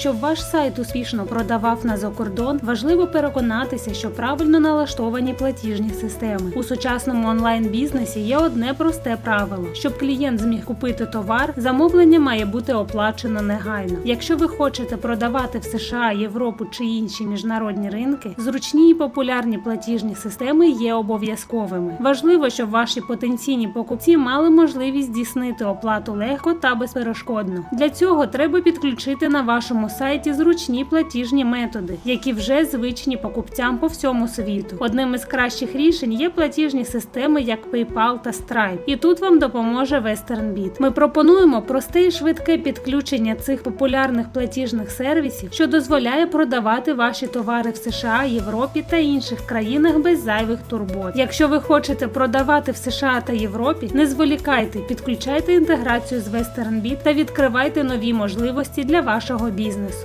Щоб ваш сайт успішно продавав на закордон, важливо переконатися, що правильно налаштовані платіжні системи. У сучасному онлайн-бізнесі є одне просте правило: щоб клієнт зміг купити товар, замовлення має бути оплачено негайно. Якщо ви хочете продавати в США, Європу чи інші міжнародні ринки, зручні і популярні платіжні системи є обов'язковими. Важливо, щоб ваші потенційні покупці мали можливість здійснити оплату легко та безперешкодно. Для цього треба підключити на вашому сайті зручні платіжні методи, які вже звичні покупцям по всьому світу. Одним із кращих рішень є платіжні системи, як PayPal та Stripe. І тут вам допоможе WesternBit. Ми пропонуємо просте і швидке підключення цих популярних платіжних сервісів, що дозволяє продавати ваші товари в США, Європі та інших країнах без зайвих турбот. Якщо ви хочете продавати в США та Європі, не зволікайте, підключайте інтеграцію з WesternBit та відкривайте нові можливості для вашого бізнесу. business